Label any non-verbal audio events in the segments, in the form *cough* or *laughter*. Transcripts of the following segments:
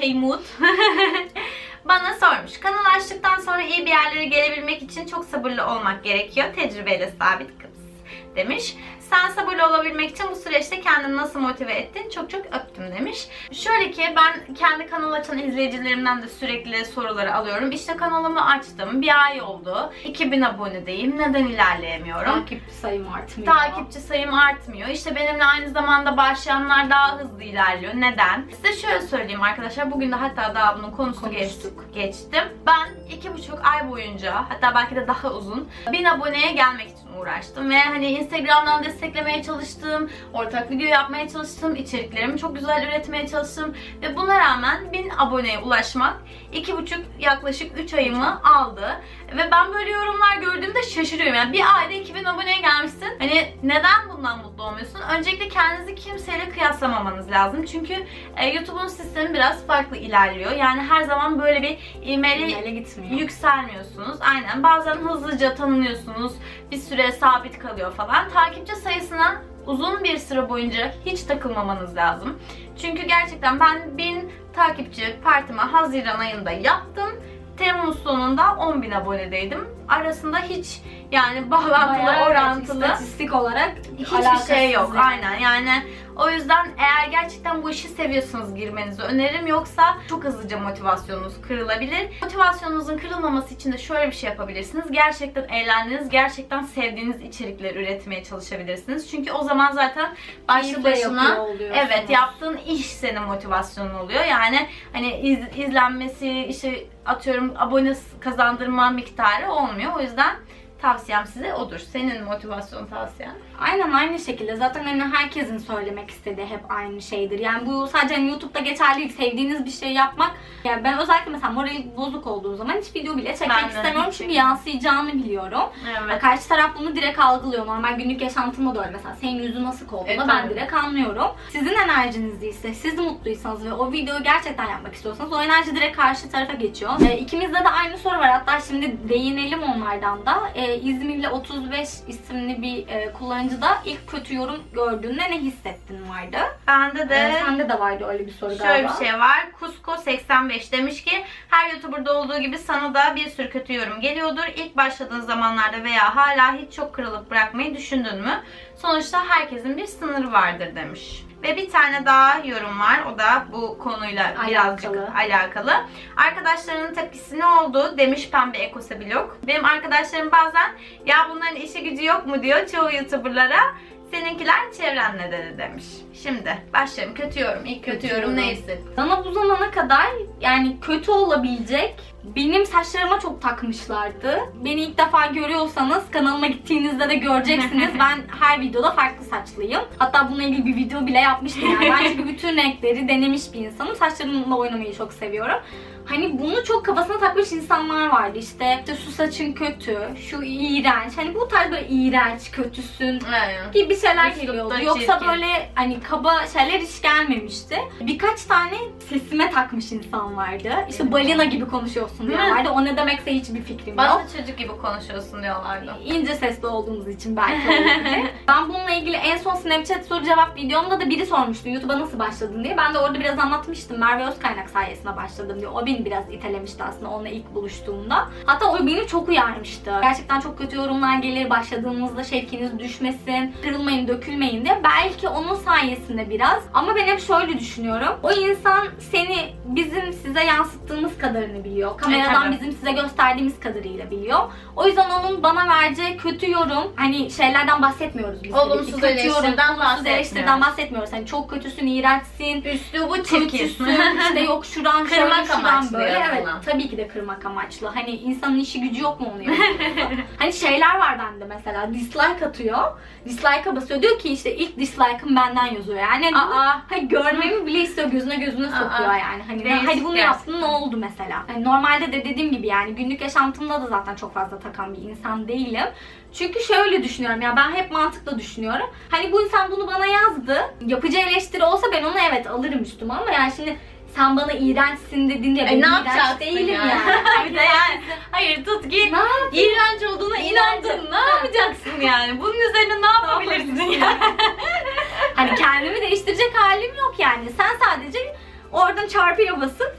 Şeymut *laughs* bana sormuş. Kanal açtıktan sonra iyi bir yerlere gelebilmek için çok sabırlı olmak gerekiyor. Tecrübeyle sabit kız demiş. Sen sabırlı olabilmek için bu süreçte kendini nasıl motive ettin? Çok çok öptüm demiş. Şöyle ki ben kendi kanal açan izleyicilerimden de sürekli soruları alıyorum. İşte kanalımı açtım. Bir ay oldu. 2000 abonedeyim. Neden ilerleyemiyorum? Takipçi sayım artmıyor. Takipçi sayım artmıyor. İşte benimle aynı zamanda başlayanlar daha hızlı ilerliyor. Neden? Size şöyle söyleyeyim arkadaşlar. Bugün de hatta daha bunun konusunu geç, Konuştuk. geçtim. Ben iki buçuk ay boyunca hatta belki de daha uzun bin aboneye gelmek için uğraştım. Ve hani Instagram'dan desteklemeye çalıştım. Ortak video yapmaya çalıştım. içeriklerimi çok güzel üretmeye çalıştım. Ve buna rağmen bin aboneye ulaşmak iki buçuk yaklaşık 3 ayımı aldı. Ve ben böyle yorumlar gördüğümde şaşırıyorum. Yani bir ayda 2000 aboneye gelmişsin. Hani neden bundan mutlu olmuyorsun? Öncelikle kendinizi kimseyle kıyaslamamanız lazım. Çünkü e, YouTube'un sistemi biraz farklı ilerliyor. Yani her zaman böyle bir ivmeli Ele gitmiyor. yükselmiyorsunuz. Aynen. Bazen hızlıca tanınıyorsunuz. Bir süre sabit kalıyor falan. Takipçi sayısına uzun bir süre boyunca hiç takılmamanız lazım. Çünkü gerçekten ben 1000 takipçi partime Haziran ayında yaptım. Temmuz sonunda 10.000 abonedeydim. Arasında hiç yani bağlantılı, Bayağı evet, orantılı istatistik olarak hiçbir şey yok. yani. Aynen yani o yüzden eğer gerçekten bu işi seviyorsanız girmenizi öneririm. Yoksa çok hızlıca motivasyonunuz kırılabilir. Motivasyonunuzun kırılmaması için de şöyle bir şey yapabilirsiniz. Gerçekten eğlendiğiniz, gerçekten sevdiğiniz içerikler üretmeye çalışabilirsiniz. Çünkü o zaman zaten başlı başına evet yaptığın iş senin motivasyonun oluyor. Yani hani iz- izlenmesi, işte atıyorum abone kazandırma miktarı olmuyor. O yüzden tavsiyem size odur. Senin motivasyon tavsiyen. Aynen aynı şekilde. Zaten hani herkesin söylemek istediği hep aynı şeydir. Yani bu sadece hani YouTube'da geçerli değil. Sevdiğiniz bir şey yapmak. Yani ben özellikle mesela morali bozuk olduğu zaman hiç video bile çekmek Ben istemiyorum. Çünkü yansıyacağını biliyorum. Evet. Karşı taraf bunu direkt algılıyor. Normal günlük yaşantımda da öyle. Mesela senin yüzün nasıl olduğunu E, ben direkt anlıyorum. Sizin enerjiniz değilse, siz mutluysanız ve o videoyu gerçekten yapmak istiyorsanız o enerji direkt karşı tarafa geçiyor. E, ikimizde de aynı soru var. Hatta şimdi değinelim onlardan da. E, İzmirli 35 isimli bir e, kullanıcı da ilk kötü yorum gördüğünde ne hissettin vardı. Bende de E, sende de vardı öyle bir soru şöyle galiba. bir şey var. Kusko 85 demiş ki her YouTuber'da olduğu gibi sana da bir sürü kötü yorum geliyordur. İlk başladığın zamanlarda veya hala hiç çok kırılıp bırakmayı düşündün mü? Sonuçta herkesin bir sınırı vardır demiş. Ve bir tane daha yorum var. O da bu konuyla birazcık Alakalı. Arkadaşlarının tepkisi ne oldu demiş Pembe Ekose Blog. Benim arkadaşlarım bazen ya bunların işi gücü yok mu diyor çoğu YouTuber'lara. Seninkiler çevrenle dedi demiş. Şimdi başlayalım. Kötü yorum. İlk kötü, Kötü yorum yorum. ne hissettin? Bana bu zamana kadar yani kötü olabilecek benim saçlarıma çok takmışlardı. Beni ilk defa görüyorsanız kanalıma gittiğinizde de göreceksiniz. *laughs* ben her videoda farklı saçlıyım. Hatta bununla ilgili bir video bile yapmıştım yani. Ben çünkü bütün renkleri denemiş bir insanım. Saçlarımla oynamayı çok seviyorum. Hani bunu çok kafasına takmış insanlar vardı. İşte, işte şu saçın kötü, şu iğrenç. Hani bu tarz böyle iğrenç, kötüsün, Aynen. gibi şeyler Üslupta geliyordu. Yoksa çirkin. böyle hani kaba şeyler hiç gelmemişti. Birkaç tane sesime takmış insan vardı. İşte balina gibi konuşuyorsun diyorlardı. O ne demekse hiçbir fikrim Bana yok. da çocuk gibi konuşuyorsun diyorlardı. İnce sesli olduğumuz için belki olabilir. *laughs* ben bununla ilgili en son Snapchat soru cevap videomda da biri sormuştu YouTube'a nasıl başladın diye. Ben de orada biraz anlatmıştım. Merve Özkaynak sayesinde başladım diye. O beni biraz itelemişti aslında onunla ilk buluştuğumda. Hatta o beni çok uyarmıştı. Gerçekten çok kötü yorumlar gelir. Başladığınızda şevkiniz düşmesin. Kırılmayın, dökülmeyin diye. Belki onun sayesinde biraz. Ama ben hep şöyle düşünüyorum. O insan seni bizim size yansıttığımız kadarını biliyor. Kameradan tabii. bizim size gösterdiğimiz kadarıyla biliyor. O yüzden onun bana vereceği kötü yorum hani şeylerden bahsetmiyoruz biz. Olumsuz Kötü eleştiriden bahsetmiyoruz. eleştiriden bahsetmiyoruz. Hani çok kötüsün, iğrençsin, Üslubu çirkin. işte yok şuran şuran amaçlı böyle. Evet, tabii ki de kırmak amaçlı. Hani insanın işi gücü yok mu onu *laughs* hani şeyler var bende mesela dislike atıyor. Dislike'a basıyor. Diyor ki işte ilk dislike'ım benden yazıyor. Yani hani Aa. Hani görmemi bile istiyor gözüne gözüne sokuyor yani. Hani hadi bunu yaptın ne oldu mesela? Hani normalde de dediğim gibi yani günlük yaşantımda da zaten çok fazla takan bir insan değilim. Çünkü şöyle düşünüyorum ya ben hep mantıklı düşünüyorum. Hani bu insan bunu bana yazdı. Yapıcı eleştiri olsa ben onu evet alırım üstüme ama yani şimdi sen bana iğrençsin dedin diye ben E, ne iğrenç yapacaksın değilim yani? yani. *laughs* bir de yani hayır tut yapayım? iğrenç olduğuna inandın. Ne *laughs* yapacaksın yani? Bunun üzerine ne yapabilirsin yani? Hani kendimi değiştirecek halim yok yani. Sen sadece Oradan çarpıya basıp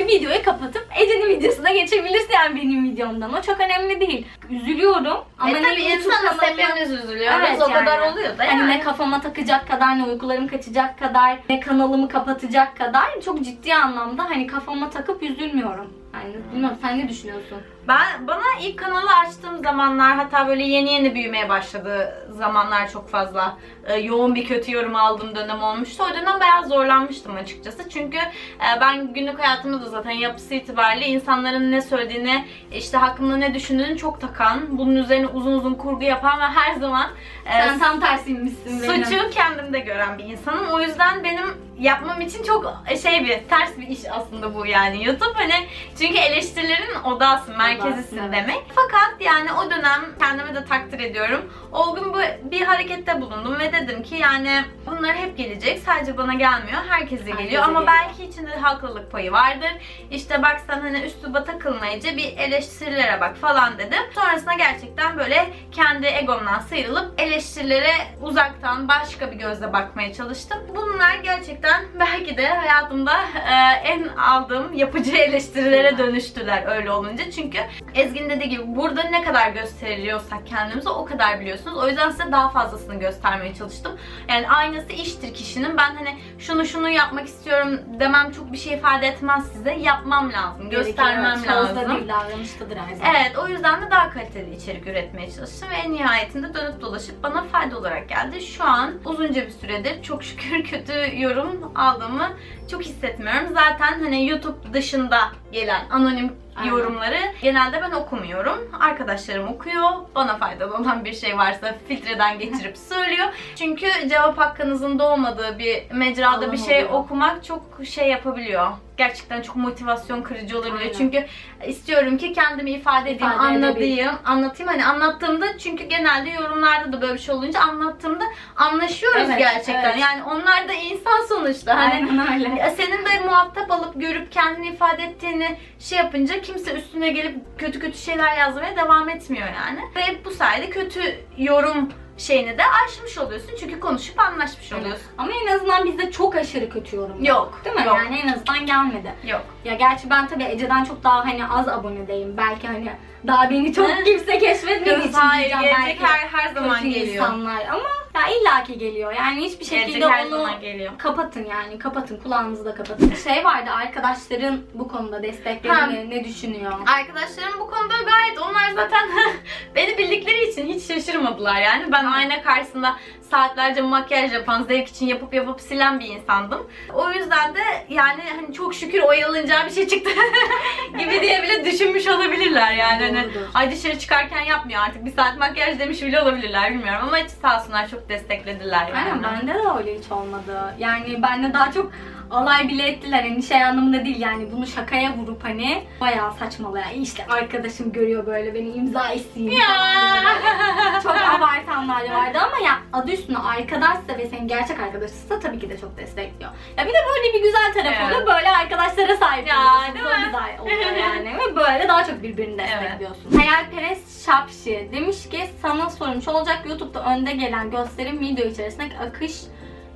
videoyu kapatıp Ece'nin videosuna geçebilirsin yani benim videomdan. O çok önemli değil. Üzülüyorum ama e tabii kanalı- hepimiz üzülüyoruz. Evet o kadar yani. oluyor da Hani yani. ne kafama takacak kadar, ne uykularım kaçacak kadar, ne kanalımı kapatacak kadar çok ciddi anlamda hani kafama takıp üzülmüyorum. Yani bilmiyorum sen ne düşünüyorsun? Ben bana ilk kanalı açtığım zamanlar hatta böyle yeni yeni büyümeye başladığı zamanlar çok fazla e, yoğun bir kötü yorum aldığım dönem olmuştu. O dönem bayağı zorlanmıştım açıkçası. Çünkü e, ben günlük hayatımda da zaten yapısı itibariyle insanların ne söylediğini, işte hakkında ne düşündüğünü çok takan, bunun üzerine uzun uzun kurgu yapan ve her zaman e, Sen tam tersiymişsin benim. suçu kendimde gören bir insanım. O yüzden benim yapmam için çok şey bir ters bir iş aslında bu yani YouTube hani çünkü eleştirilerin odası, merkezisin evet. demek. Fakat yani o dönem kendime de takdir ediyorum. O gün bu bir harekette bulundum ve dedim ki yani bunlar hep gelecek. Sadece bana gelmiyor. Herkese Herkese geliyor ama geliyor. belki içinde haklılık payı vardır. İşte bak sen hani üsluba takılmayıcı bir eleştirilere bak falan dedim. Sonrasında gerçekten böyle kendi egomdan sıyrılıp eleştirilere uzaktan başka bir gözle bakmaya çalıştım. Bunlar gerçekten belki de hayatımda e, en aldığım yapıcı eleştirilere dönüştüler öyle olunca. Çünkü Ezgi'nin dediği gibi burada ne kadar gösteriyorsak kendimizi o kadar biliyorsunuz. O yüzden size daha fazlasını göstermeye çalıştım. Yani aynası iştir kişinin. Ben hani şunu şunu yapmak istiyorum demem çok bir şey ifade etmez size. Yapmam lazım, göstermem lazım. Sözde değil davranıştadır her zaman. Evet o yüzden de daha kaliteli içerik üretmeye çalıştım ve en nihayetinde dönüp dolaşıp bana fayda olarak geldi. Şu an uzunca bir süredir çok şükür *laughs* kötü yorum aldığımı çok hissetmiyorum. Zaten hani YouTube dışında gelen anonim Aynen. yorumları genelde ben okumuyorum. Arkadaşlarım okuyor. Bana faydalı olan bir şey varsa filtreden geçirip *laughs* söylüyor. Çünkü cevap hakkınızın doğmadığı bir mecrada Alan bir şey oluyor. okumak çok şey yapabiliyor. Gerçekten çok motivasyon kırıcı olabiliyor. Aynen. Çünkü istiyorum ki kendimi ifade edeyim, İfade anlatayım, edebileyim. anlatayım. Hani anlattığımda çünkü genelde yorumlarda da böyle bir şey olunca anlattığımda anlaşıyoruz Evet, gerçekten. evet. Yani onlar da insan sonuçta. Hani Aynen öyle. Senin de muhatap alıp görüp kendini ifade ettiğini şey yapınca kimse üstüne gelip kötü kötü şeyler yazmaya devam etmiyor yani. Ve bu sayede kötü yorum şeyini de aşmış oluyorsun. Çünkü konuşup anlaşmış oluyorsun. Ama en azından bizde çok aşırı kötü yorum Yok, Değil mi? yok. Yani en azından gelmedi. Yok. Ya gerçi ben tabii Ece'den çok daha hani az abonedeyim. Belki hani daha beni çok kimse keşfetmediği için Hayır, diyeceğim gelecek belki. her, her zaman kötü geliyor. insanlar ama ya illaki geliyor. Yani hiçbir şekilde Gelecek her onu zaman geliyor. kapatın yani kapatın kulağınızı da kapatın. Şey vardı arkadaşların bu konuda desteklerini ne düşünüyor? Arkadaşlarım bu konuda gayet onlar zaten *laughs* beni bildikleri için hiç şaşırmadılar yani. Ben ayna karşısında saatlerce makyaj yapan, zevk için yapıp yapıp silen bir insandım. O yüzden de yani hani çok şükür oyalınacağı bir şey çıktı *laughs* gibi diye bile düşünmüş olabilirler yani. Hani, Doğrudur. ay dışarı çıkarken yapmıyor artık bir saat makyaj demiş bile olabilirler bilmiyorum ama hiç sağ olsunlar çok desteklediler yani. Aynen bende de öyle hiç olmadı. Yani bende daha çok alay bile ettiler. Hani şey anlamında değil yani bunu şakaya vurup hani bayağı saçmalayan işte arkadaşım görüyor böyle beni imza isteyeyim falan böyle. Çok abartanlar da vardı ama ya adı üstüne arkadaşsa ve senin gerçek arkadaşınsa tabii ki de çok destekliyor. Ya bir de böyle bir güzel tarafı Evet. oluyor. Böyle arkadaşlara sahip Ya, oluyorsun. değil mi? güzel oluyor *laughs* yani. Ve böyle daha çok birbirini destekliyorsun. Hayalperest Şapşi demiş ki sana sormuş olacak YouTube'da önde gelen gösterim video içerisindeki akış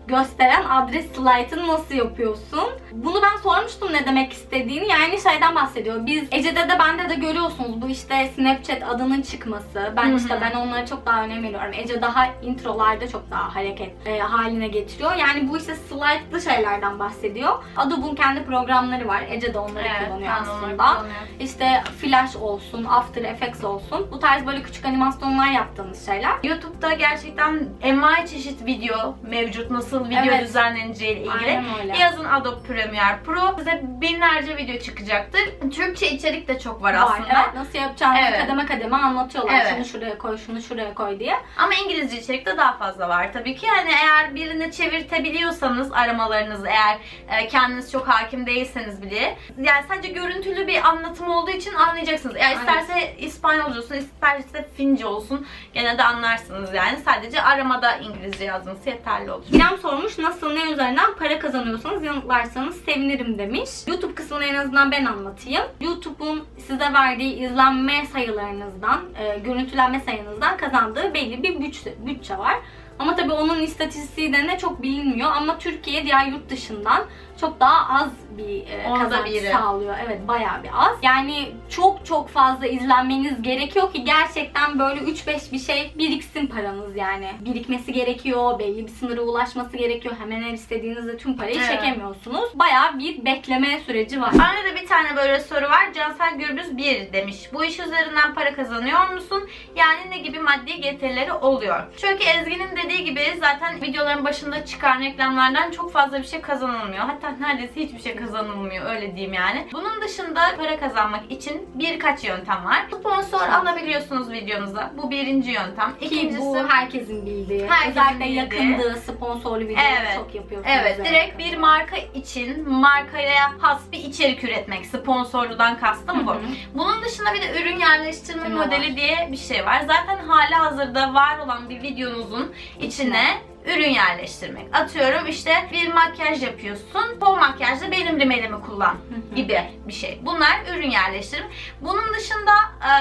gösteren adres slide'ını nasıl yapıyorsun? Bunu ben sormuştum ne demek istediğini. Yani şeyden bahsediyor. Biz Ece'de de bende de görüyorsunuz bu işte Snapchat adının çıkması. Ben işte ben onlara çok daha önem veriyorum. Ece daha introlarda çok daha hareket e, haline getiriyor. Yani bu işte slide'lı şeylerden bahsediyor. Adobe'un kendi programları var. Ece de onları Evet, kullanıyor aslında. kullanıyorum. İşte Flash olsun, After Effects olsun. Bu tarz böyle küçük animasyonlar yaptığınız şeyler. YouTube'da gerçekten envai çeşit video mevcut. Nasıl video Evet. düzenleneceği ile ilgili. Yazın Adobe Premiere Pro. Size binlerce video çıkacaktır. Türkçe içerik de çok var, aslında. Evet, nasıl yapacağını Evet. kademe kademe anlatıyorlar. Evet. Şunu şuraya koy, şunu şuraya koy diye. Ama İngilizce içerik de daha fazla var tabii ki. Yani eğer birini çevirtebiliyorsanız aramalarınızı eğer e, kendiniz çok hakim değilseniz bile yani sadece görüntülü bir anlatım olduğu için anlayacaksınız. Eğer Aynen. isterse İspanyolca olsun, isterse Fince olsun gene de anlarsınız yani. Sadece aramada İngilizce yazması yeterli olur. İrem sormuş nasıl ne üzerinden para kazanıyorsanız yanıtlarsanız sevinirim demiş. YouTube kısmını en azından ben anlatayım. YouTube'un size verdiği izlenme sayılarınızdan, e, görüntülenme sayınızdan kazandığı belli bir bütçe, bütçe var. Ama tabii onun istatistiği de ne çok bilinmiyor ama Türkiye diğer yurt dışından çok daha az bir e, kazanç biri. sağlıyor. Evet bayağı bir az. Yani çok çok fazla izlenmeniz gerekiyor ki gerçekten böyle 3-5 bir şey biriksin paranız yani. Birikmesi gerekiyor, belli bir sınıra ulaşması gerekiyor. Hemen her istediğinizde tüm parayı Evet. çekemiyorsunuz. Bayağı bir bekleme süreci var. Bende de bir tane böyle soru var. Cansel Gürbüz 1 demiş. Bu iş üzerinden para kazanıyor musun? Yani ne gibi maddi getirileri oluyor? Çünkü Ezgi'nin dediği gibi zaten videoların başında çıkan reklamlardan çok fazla bir şey kazanılmıyor. Hatta neredeyse hiçbir şey kazanılmıyor öyle diyeyim yani. Bunun dışında para kazanmak için birkaç yöntem var. Sponsor alabiliyorsunuz videonuza. Bu birinci yöntem. Ki İkincisi bu herkesin bildiği. Herkesin Özellikle bildiği. yakındığı sponsorlu videoları Evet. çok yapıyorsunuz. Evet, direkt bir marka için markaya has bir içerik üretmek. Sponsorludan kastım bu. Hı hı. Bunun dışında bir de ürün yerleştirme Değil modeli var? diye bir şey var. Zaten hali hazırda var olan bir videonuzun içine ürün yerleştirmek. Atıyorum işte bir makyaj yapıyorsun. O makyajda benim rimelimi kullan gibi bir şey. Bunlar ürün yerleştirme. Bunun dışında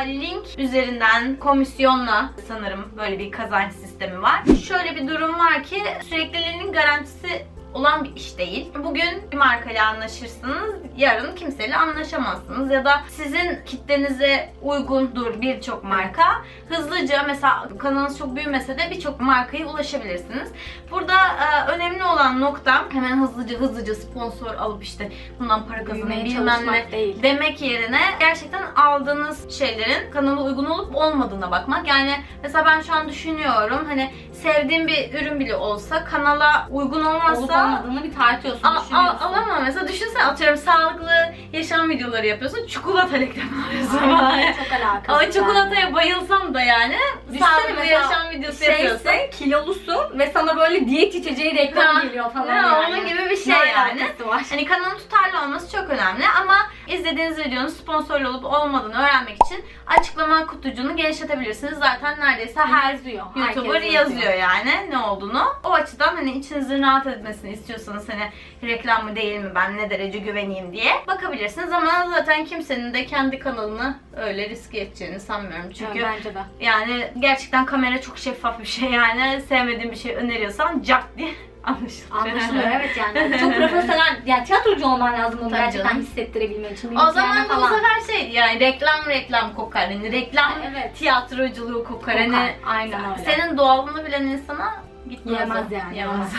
e, link üzerinden komisyonla sanırım böyle bir kazanç sistemi var. Şöyle bir durum var ki sürekliliğinin garantisi olan bir iş değil. Bugün bir markayla anlaşırsınız, yarın kimseyle anlaşamazsınız ya da sizin kitlenize uygundur birçok marka. Hızlıca mesela kanalınız çok büyümese de birçok markaya ulaşabilirsiniz. Burada e, önemli olan nokta hemen hızlıca hızlıca sponsor alıp işte bundan para kazanayım bilmem ne değil. demek yerine gerçekten aldığınız şeylerin kanala uygun olup olmadığına bakmak. Yani mesela ben şu an düşünüyorum hani sevdiğim bir ürün bile olsa kanala uygun olmazsa olmadığını bir tartıyorsun, al, düşünüyorsun. alamam. Mesela düşünsene atıyorum sağlıklı yaşam videoları yapıyorsun. Çikolata reklamı alıyorsun. Aynen, çok alakası. Ama çikolataya bayılsam da yani Düşünsene sağlıklı yaşam videosu yapıyorsun. Şeyse kilolusun ve sana böyle diyet içeceği reklamı Ha, geliyor falan ha, yani. onun gibi bir şey Ne yani. Hani kanalın tutarlı olması çok önemli ama izlediğiniz videonun sponsorlu olup olmadığını öğrenmek için açıklama kutucuğunu genişletebilirsiniz. Zaten neredeyse her. YouTuber yazıyor yani ne olduğunu. O açıdan hani içinizin rahat etmesini istiyorsanız hani reklam mı değil mi ben ne derece güveneyim diye bakabilirsiniz ama zaten kimsenin de kendi kanalını öyle riske edeceğini sanmıyorum. Çünkü Evet, bence de. yani gerçekten kamera çok şeffaf bir şey yani sevmediğin bir şey öneriyorsan cart diye anlaşılır. Anlaşılıyor evet yani. *laughs* Çok profesyonel, yani tiyatrocu olman lazım onu Tabii gerçekten canım. hissettirebilmen için. O zaman da bu sefer şey yani reklam reklam kokar. Hani reklam Evet. tiyatroculuğu kokar. Hani Kokar, aynen öyle. senin doğalını bilen insana gitmez. Yemez o. yani, Yemez.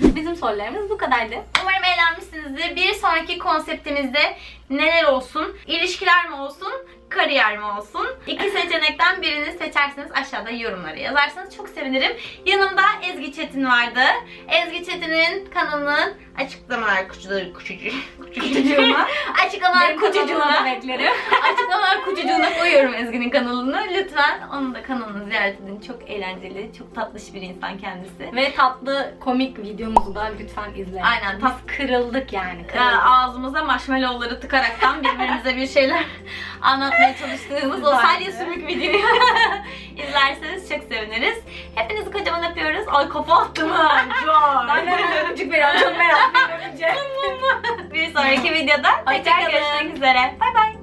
*laughs* Bizim sorularımız bu kadardı. Umarım eğlenmişsinizdir. Bir sonraki konseptimizde neler olsun? İlişkiler mi olsun? Kariyer mi olsun? İki seçenekten birini seçerseniz aşağıda yorumlara yazarsanız çok sevinirim. Yanımda Ezgi Çetin vardı. Ezgi Çetin'in kanalının açıklamalar kutucuğuna kutucuğuna *laughs* açıklamalar kutucuğuna beklerim. *laughs* açıklamalar kutucuğuna koyuyorum Ezgi'nin kanalını. Lütfen onun da kanalını ziyaret edin. Çok eğlenceli, çok tatlış bir insan kendisi. Ve tatlı komik videomuzu da lütfen izleyin. Aynen, Biz kırıldık yani. Ya, Kırıldık. ağzımıza marshmallowları tıkaraktan birbirimize bir şeyler *laughs* anlatmaya çalıştığımız o salya sümük videoyu *laughs* izlerseniz çok seviniriz. Hepinizi kocaman öpüyoruz. Ay kafa attım ha. Ben hemen öpücük veriyorum. Çok meraklıyım öpünce. bir sonraki videoda tekrar görüşmek üzere. Bay bay.